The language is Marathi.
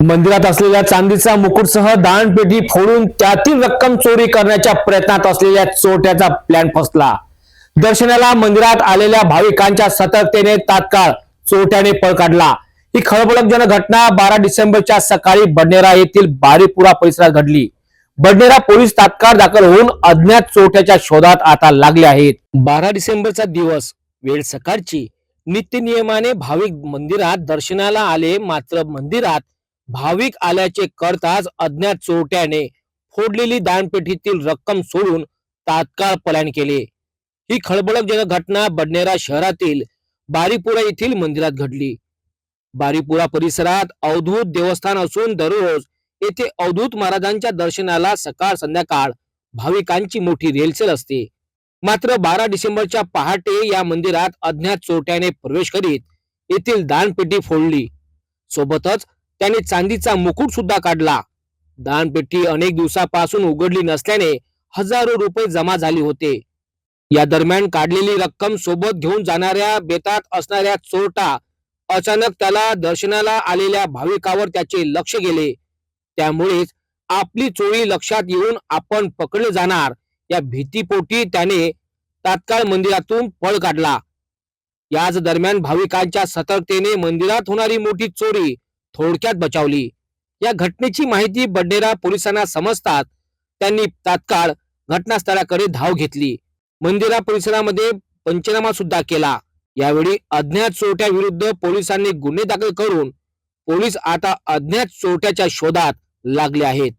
मंदिरात असलेल्या चांदीचा मुकुटसह दानपेटी फोडून त्यातील रक्कम चोरी करण्याच्या प्रयत्नात असलेल्या चोरट्याचा प्लॅन फसला. दर्शनाला मंदिरात आलेल्या भाविकांच्या सतर्कतेने तात्काळ चोरट्याने पळ काढला. ही खळबळजनक घटना बारा डिसेंबरच्या सकाळी बडनेरा येथील बारीपुरा परिसरात घडली. बडनेरा पोलीस तात्काळ दाखल होऊन अज्ञात चोरट्याच्या शोधात आता लागले आहेत. बारा डिसेंबरचा दिवस वेळ सकाळची. नित्य नियमाने भाविक मंदिरात दर्शनाला आले मात्र मंदिरात भाविक आल्याचे करताच अज्ञात चोरट्याने फोडलेली दानपेटीतील रक्कम सोडून तात्काळ पलायन केले. ही खळबळजनक घटना बडनेरा शहरातील बारीपुरा येथील मंदिरात घडली. बारीपुरा परिसरात अवधूत देवस्थान असून दररोज येथे अवधूत महाराजांच्या दर्शनाला सकाळ संध्याकाळ भाविकांची मोठी रेलसेल असते. मात्र बारा डिसेंबरच्या पहाटे या मंदिरात अज्ञात चोरट्याने प्रवेश करीत येथील दानपेटी फोडली. सोबतच त्याने चांदीचा मुकुट सुद्धा काढला. दानपेटी अनेक दिवसापासून उघडली नसल्याने हजारो रुपये जमा झाले होते. या दरम्यान काढलेली रक्कम सोबत घेऊन जाणाऱ्या बेतात असणाऱ्या चोरटा अचानक त्याला दर्शनाला आलेल्या भाविकावर त्याचे लक्ष गेले. त्यामुळेच आपली चोरी लक्षात येऊन आपण पकडले जाणार. या भीतीपोटी त्याने तात्काळ मंदिरातून पळ काढला. याच दरम्यान भाविकांच्या सतर्कतेने मंदिरात होणारी मोठी चोरी थोडक्यात बचावली. या घटनेची माहिती बडनेरा पोलिसांना समजतात. त्यांनी तात्काळ घटनास्थळाकडे धाव घेतली. मंदिरा परिसरामध्ये पंचनामा सुद्धा केला. यावेळी अज्ञात चोरट्या विरुद्ध पोलिसांनी गुन्हे दाखल करून पोलीस आता अज्ञात चोरट्याच्या शोधात लागले आहेत.